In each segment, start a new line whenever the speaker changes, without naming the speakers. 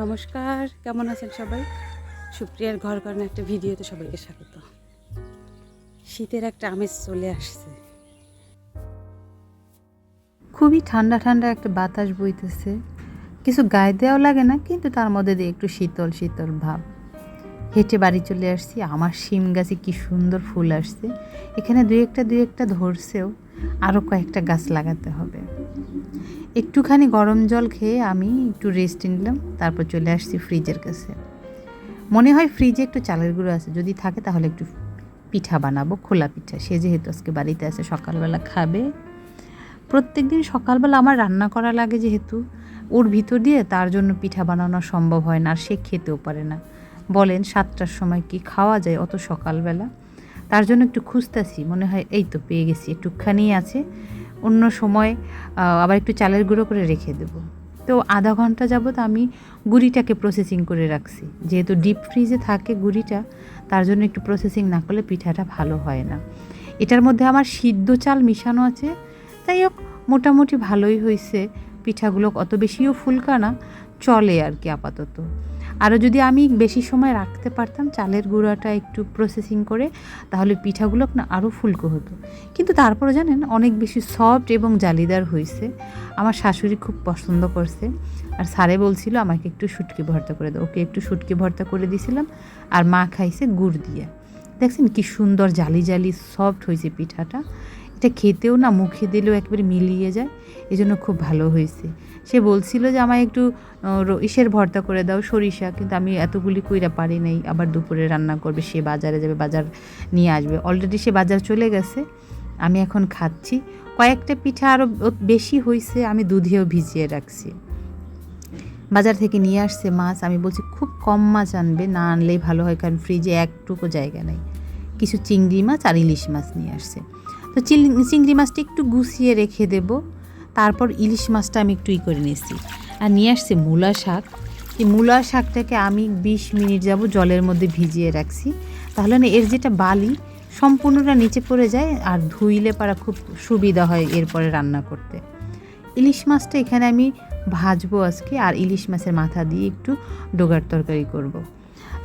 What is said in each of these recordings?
নমস্কার, কেমন আছেন সবাই? সুপ্রিয়ার ঘর করেন একটা ভিডিওতে সবাইকে স্বাগত। শীতের একটা আমেজ চলে আসছে।
খুবই ঠান্ডা ঠান্ডা একটা বাতাস বইতেছে। কিছু গায়ে দেওয়াও লাগে না, কিন্তু তার মধ্যে দিয়ে একটু শীতল শীতল ভাব। হেঁটে বাড়ি চলে আসছি, আমার শিম গাছে কি সুন্দর ফুল আসছে। এখানে দুই একটা দুই একটা ধরছেও। আরও কয়েকটা গাছ লাগাতে হবে। একটুখানি গরম জল খেয়ে আমি একটু রেস্ট নিলাম, তারপর চলে আসছি ফ্রিজের কাছে। মনে হয় ফ্রিজে একটু চালের গুঁড়ো আছে, যদি থাকে তাহলে একটু পিঠা বানাবো, খোলা পিঠা। সে যেহেতু আজকে বাড়িতে আছে, সকালবেলা খাবে। প্রত্যেক দিন সকালবেলা আমার রান্না করা লাগে যেহেতু, ওর ভিতর দিয়ে তার জন্য পিঠা বানানো সম্ভব হয় না, আর সে খেতেও পারে না। বলেন সাতটার সময় কি খাওয়া যায়, অত সকালবেলা। তার জন্য একটু খুঁজতেছি, মনে হয় এই তো পেয়ে গেছি, একটুখানি আছে। অন্য সময় আবার একটু চালের গুঁড়ো করে রেখে দেব। তো আধা ঘণ্টা যাবত আমি গুড়িটাকে প্রসেসিং করে রাখছি। যেহেতু ডিপ ফ্রিজে থাকে গুড়িটা, তার জন্য একটু প্রসেসিং না করলে পিঠাটা ভালো হয় না। এটার মধ্যে আমার সিদ্ধ চাল মিশানো আছে। তাই হোক, মোটামুটি ভালোই হয়েছে পিঠাগুলো অত বেশিও ফুলকা না, চলে আর কি আপাতত। আরও যদি আমি বেশি সময় রাখতে পারতাম, চালের গুঁড়াটা একটু প্রসেসিং করে, তাহলে পিঠাগুলো না আরও ফুলকো হতো। কিন্তু তারপরে জানেন, অনেক বেশি সফট এবং জালিদার হয়েছে আমার শাশুড়ি খুব পছন্দ করছে। আর স্যারে বলছিল, আমাকে একটু শুটকি ভর্তা করে দাও। ওকে একটু শুটকি ভর্তা করে দিয়েছিলাম আর মা খাইছে গুড় দিয়ে। দেখছেন কি সুন্দর জালি জালি সফট হয়েছে পিঠাটা। এটা খেতেও না মুখে দিলেও একবারে মিলিয়ে যায় এই জন্য খুব ভালো হয়েছে। সে বলছিল যে, আমায় একটু ইসের ভর্তা করে দাও, সরিষা, কিন্তু আমি এতগুলি কইরা পারি নাই, আবার দুপুরে রান্না করবে, সে বাজারে যাবে, বাজার নিয়ে আসবে। অলরেডি সে বাজার চলে গেছে, আমি এখন খাচ্ছি। কয়েকটা পিঠা আরও বেশি হয়েছে আমি দুধেও ভিজিয়ে রাখছি। বাজার থেকে নিয়ে আসছে মাছ, আমি বলছি, খুব কম মাছ আনবে, না আনলেই ভালো হয়, কারণ ফ্রিজে একটুকু জায়গা নেই। কিছু চিংড়ি মাছ আর ইলিশ মাছ নিয়ে আসছে। তো চিল- চিংড়ি মাছটা একটু গুছিয়ে রেখে দেব। তারপর ইলিশ মাছটা আমি একটু ই করে নিয়েছি। আর নিয়ে আসছে মূলা শাক। এই মূলা শাকটাকে আমি বিশ মিনিট যাব জলের মধ্যে ভিজিয়ে রাখছি। তাহলে না এর যেটা বালি, সম্পূর্ণটা নিচে পড়ে যায় আর ধুইলে পারা খুব সুবিধা হয় এরপরে রান্না করতে। ইলিশ মাছটা এখানে আমি ভাজবো আজকে আর ইলিশ মাছের মাথা দিয়ে একটু ডোগার তরকারি করব।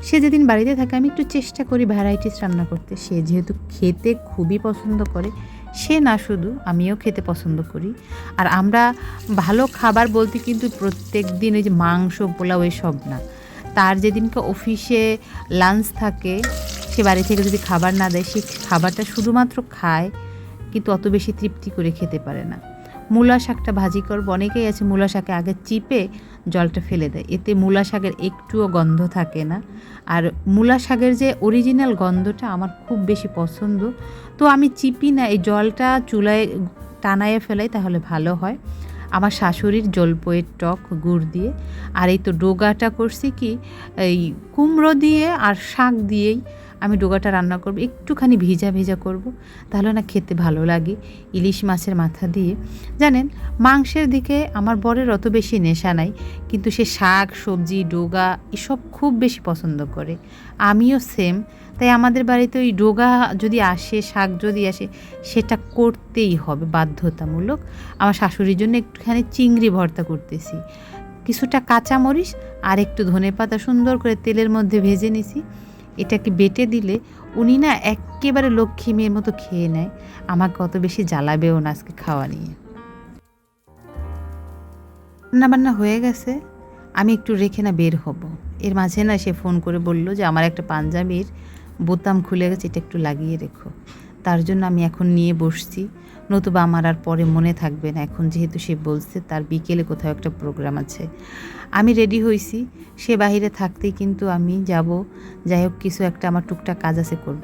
সে যেদিন বাড়িতে থাকে, আমি একটু চেষ্টা করি ভ্যারাইটিস রান্না করতে। সে যেহেতু খেতে খুবই পছন্দ করে, সে না শুধু, আমিও খেতে পছন্দ করি। আর আমরা ভালো খাবার বলতে কিন্তু প্রত্যেক দিন ওই যে মাংস, পোলাও এসব না। তার যেদিনকে অফিসে লাঞ্চ থাকে, সে বাড়ি থেকে যদি খাবার না দেয়, সে খাবারটা শুধুমাত্র খায়, কিন্তু অত বেশি তৃপ্তি করে খেতে পারে না। মূলা শাকটা ভাজি করব। অনেকেই আছে মূলা শাকে আগে চিপে জলটা ফেলে দেয়। এতে মূলা শাকের একটুও গন্ধ থাকে না। আর মূলা শাকের যে অরিজিনাল গন্ধটা আমার খুব বেশি পছন্দ। তো আমি চিপি না, এই জলটা চুলায় টানায় ফেলাই তাহলে ভালো হয়। আমার শাশুড়ির জলপয়ের টক গুড় দিয়ে। আর এই তো ডোগাটা করছি কি, এই কুমড়ো দিয়ে আর শাক দিয়েই আমি ডোগাটা রান্না করব, একটুখানি ভিজা ভেজা করব, তাহলে না খেতে ভালো লাগে। ইলিশ মাছের মাথা দিয়ে। জানেন, মাংসের দিকে আমার বরের অত বেশি নেশা নাই, কিন্তু সে শাক, সবজি, ডোগা এসব খুব বেশি পছন্দ করে। আমিও সেম তাই আমাদের বাড়িতে ওই ডোগা যদি আসে, শাক যদি আসে, সেটা করতেই হবে বাধ্যতামূলক। আমার শাশুড়ির জন্য একটুখানি চিংড়ি ভর্তা করতেছি। কিছুটা কাঁচামরিচ আর একটু ধনেপাতা সুন্দর করে তেলের মধ্যে ভেজে নিছি। এটাকে বেটে দিলে উনি না একেবারে লক্ষ্মী মেয়ের মতো খেয়ে নেয়। আমাকে অত বেশি জ্বালাবেও না আজকে খাওয়া নিয়ে। রান্নাবান্না হয়ে গেছে। আমি একটু রেখে না বের হব। এর মাঝে না সে ফোন করে বলল যে, আমার একটা পাঞ্জাবির বোতাম খুলে গেছে, এটা একটু লাগিয়ে রেখো। তার জন্য আমি এখন নিয়ে বসছি। নতুবা আমার আর পরে মনে থাকবে না। এখন যেহেতু সে বলছে, তার বিকেলে কোথাও একটা প্রোগ্রাম আছে। আমি রেডি হয়েছি সে বাইরে থাকতেই কিন্তু আমি যাব। যাই হোক, কিছু একটা আমার টুকটাক কাজ আছে করব।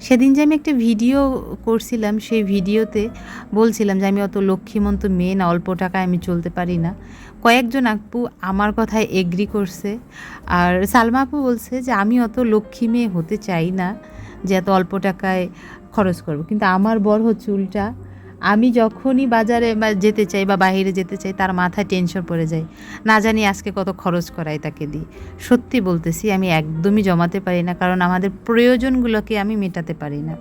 সেদিন যে আমি একটা ভিডিও করছিলাম, সেই ভিডিওতে বলছিলাম যে আমি অত লক্ষ্মীমন্ত মেয়ে না, অল্প টাকায় আমি চলতে পারি না। কয়েকজন আপু আমার কথায় এগ্রি করছে। আর সালমা আপু বলছে যে, আমি অত লক্ষ্মী মেয়ে হতে চাই না যে, এত অল্প টাকায় খরচ করব। কিন্তু আমার বর হচ্ছে উল্টা। আমি যখনই বাজারে যেতে চাই বা বাইরে যেতে চাই, তার মাথায় টেনশন পড়ে যায়। না জানি আজকে কত খরচ করাই তাকে দিই। সত্যি বলতেছি, আমি একদমই জমাতে পারি না, কারণ আমাদের প্রয়োজনগুলোকে আমি মেটাতে পারি না।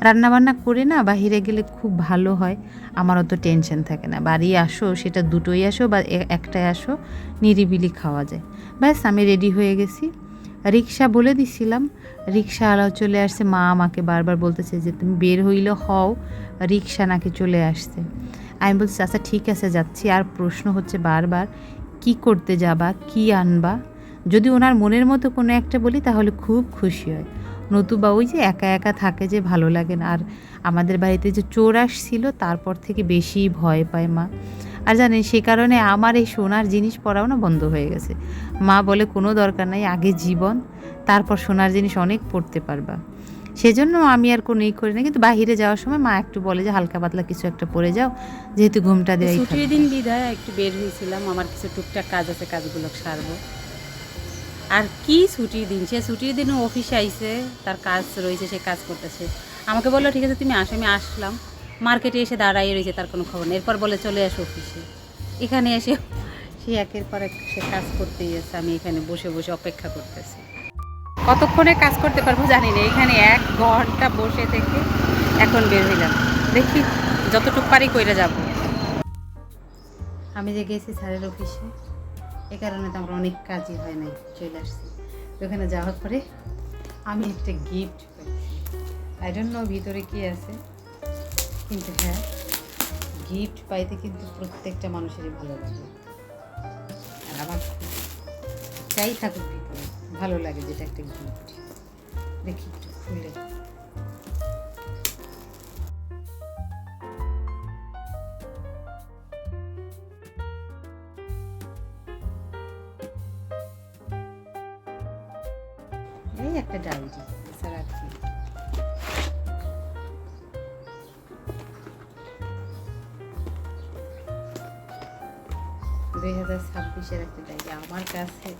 রান্নাবান্না করে না, বাহিরে গেলে খুব ভালো হয়। আমার অত টেনশন থাকে না। বাড়ি আসো, সেটা দুটোই আসো বা একটাই আসো, নিরিবিলি খাওয়া যায়। ব্যাস, আমি রেডি হয়ে গেছি। রিক্সা বলে দিছিলাম। রিক্সা রিক্সাওয়ালাও চলে আসছে। মা আমাকে বারবার বলতেছে যে, তুমি বের হইলে হও রিক্সা নাকি চলে আসছে। আমি বলছি আচ্ছা ঠিক আছে, যাচ্ছি। আর প্রশ্ন হচ্ছে বারবার, কি করতে যাবা? কি আনবা? যদি ওনার মনের মতো কোনো একটা বলি, তাহলে খুব খুশি হয়। নতুবা ওই যে একা একা থাকে যে ভালো লাগে না। আর আমাদের বাড়িতে যে চোর আসছিল তারপর থেকে বেশি ভয় পায় মা। আর জানেন সে কারণে আমার এই সোনার জিনিস পরাও না বন্ধ হয়ে গেছে। মা বলে কোনো দরকার নাই আগে জীবন তারপর সোনার জিনিস অনেক পড়তে পারবা। সেজন্য আমি আর কোনো ই করি না। কিন্তু বাইরে যাওয়ার সময় মা একটু বলে যে হালকা পাতলা কিছু একটা পরে যাও যেহেতু ঘুমটা দেয়
ছুটির। দিন বিদায় একটু বের হয়েছিলাম। আমার কিছু টুকটাক কাজ আছে কাজগুলো সারবো। আর কি ছুটির দিন? সে ছুটির দিনও অফিসে আইছে, তার কাজ রয়েছে, সে কাজ করতেছে। আমাকে বলল, ঠিক আছে, তুমি আসো, আমি আসলাম। মার্কেটে এসে দাঁড়াই রয়েছে, তার কোনো খবর নেই। এরপর বলে, চলে আসো অফিসে এখানে এসে সে একের পর এক সে কাজ করতেই আছে আমি এখানে বসে বসে অপেক্ষা করতেছি। কতক্ষণে কাজ করতে পারব জানি না। এখানে এক ঘণ্টা বসে থেকে এখন বের হইলাম। দেখি যতটুকু পারি কইরা যাব। আমি যে গেছি স্যারের অফিসে এ কারণে তো আমার অনেক কাজই হয় নাই, চলে আসছি। ওখানে যাওয়ার পরে আমি একটা গিফট পাইছি আই ডোন্ট নো ভিতরে কি আছে, কিন্তু হ্যাঁ গিফট পাইতে কিন্তু প্রত্যেকটা মানুষেরই ভালো লাগে। আর আমার যাই থাকুক ভিতরে, ভালো লাগে যেটা একটা গিফট দেখি একটু খুলে। এই একটা ডায়েরি কি দুই হাজার ছাব্বিশের একটা ডায়েরি, আমার কাছে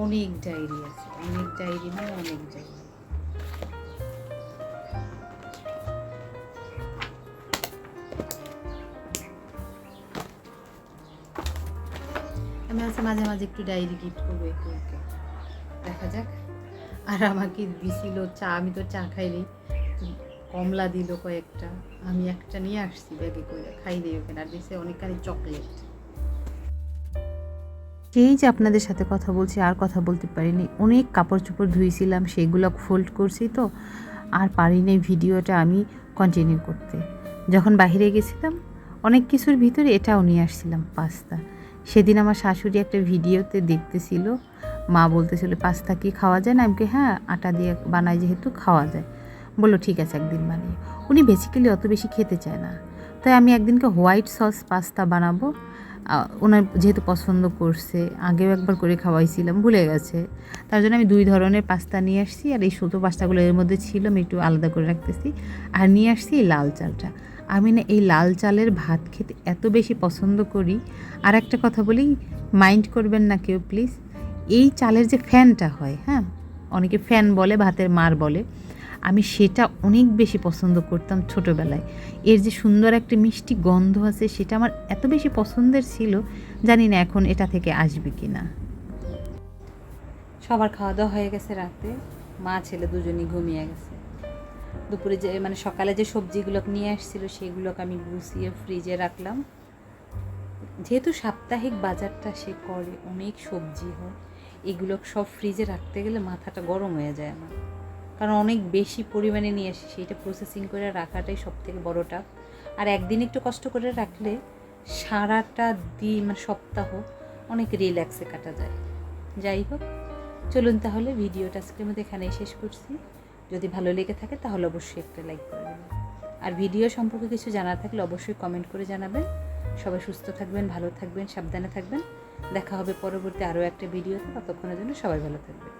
অনেক ডায়েরি আছে, অনেক ডায়েরি মানে অনেক ডায়েরি। আমি আছে মাঝে মাঝে একটু ডায়েরি গিফট করব একটু দেখা যাক। আর আমাকে দিছিল চা, আমি তো চা খাইনি। কমলা দিল কয়েকটা, আমি একটা নিয়ে আসছি ব্যাগে করে খাই দিই ওখানে, আর দিছে অনেকখানি চকলেট।
সেই যে আপনাদের সাথে কথা বলছি, আর কথা বলতে পারিনি, অনেক কাপড় চোপড় ধুইছিলাম, সেগুলো ফোল্ড করছি তো, আর পারিনি ভিডিওটা আমি কন্টিনিউ করতে। যখন বাইরে গেছিলাম, অনেক কিছুর ভিতরে এটাও নিয়ে আসছিলাম, পাস্তা। সেদিন আমার শাশুড়ি একটা ভিডিওতে দেখতেছিল মা বলতেছিল, পাস্তা কি খাওয়া যায়? না, আমি হ্যাঁ আটা দিয়ে বানাই যেহেতু খাওয়া যায়। বলল, ঠিক আছে, একদিন বানিয়ে। উনি বেসিক্যালি অত বেশি খেতে চায় না। তাই আমি একদিনকে হোয়াইট সস পাস্তা বানাবো। ওনার যেহেতু পছন্দ করছে, আগেও একবার করে খাওয়াইছিলাম, ভুলে গেছে। তার জন্য আমি দুই ধরনের পাস্তা নিয়ে আসছি, আর এই ছোটো পাস্তাগুলো এর মধ্যে ছিল, আমি একটু আলাদা করে রাখতেছি। আর নিয়ে আসছি এই লাল চালটা। আমি না এই লাল চালের ভাত খেতে এত বেশি পছন্দ করি। আর একটা কথা বলি, মাইন্ড করবেন না কেউ, প্লিজ। এই চালের যে ফ্যানটা হয় হ্যাঁ? অনেকে ফ্যান বলে, ভাতের মার বলে। আমি সেটা অনেক বেশি পছন্দ করতাম ছোটোবেলায়। এর যে সুন্দর একটা মিষ্টি গন্ধ আছে, সেটা আমার এত বেশি পছন্দের ছিল, জানি না এখন এটা থেকে আসবে কি না
সবার খাওয়া দাওয়া হয়ে গেছে রাতে। মা, ছেলে দুজনই ঘুমিয়ে গেছে। দুপুরে যে মানে সকালে যে সবজিগুলো নিয়ে আসছিল, সেগুলোকে আমি গুছিয়ে ফ্রিজে রাখলাম। যেহেতু সাপ্তাহিক বাজারটা সে করে, অনেক সবজি হয়। এগুলো সব ফ্রিজে রাখতে গেলে মাথাটা গরম হয়ে যায় আমার। কারণ অনেক বেশি পরিমাণে নিয়ে আসি, সেইটা প্রসেসিং করে রাখাটাই সব থেকে বড়টা আর একদিন একটু কষ্ট করে রাখলে সারাটা দিন মানে সপ্তাহ অনেক রিল্যাক্সে কাটা যায়। যাই হোক, চলুন তাহলে ভিডিওটা আজকের মধ্যে এখানেই শেষ করছি। যদি ভালো লেগে থাকে তাহলে অবশ্যই একটা লাইক করে দেবেন। আর ভিডিও সম্পর্কে কিছু জানার থাকলে অবশ্যই কমেন্ট করে জানাবেন। সবাই সুস্থ থাকবেন, ভালো থাকবেন, সাবধানে থাকবেন। দেখা হবে পরবর্তী আরও একটা ভিডিওতে। ততক্ষণের জন্য সবাই ভালো থাকবেন।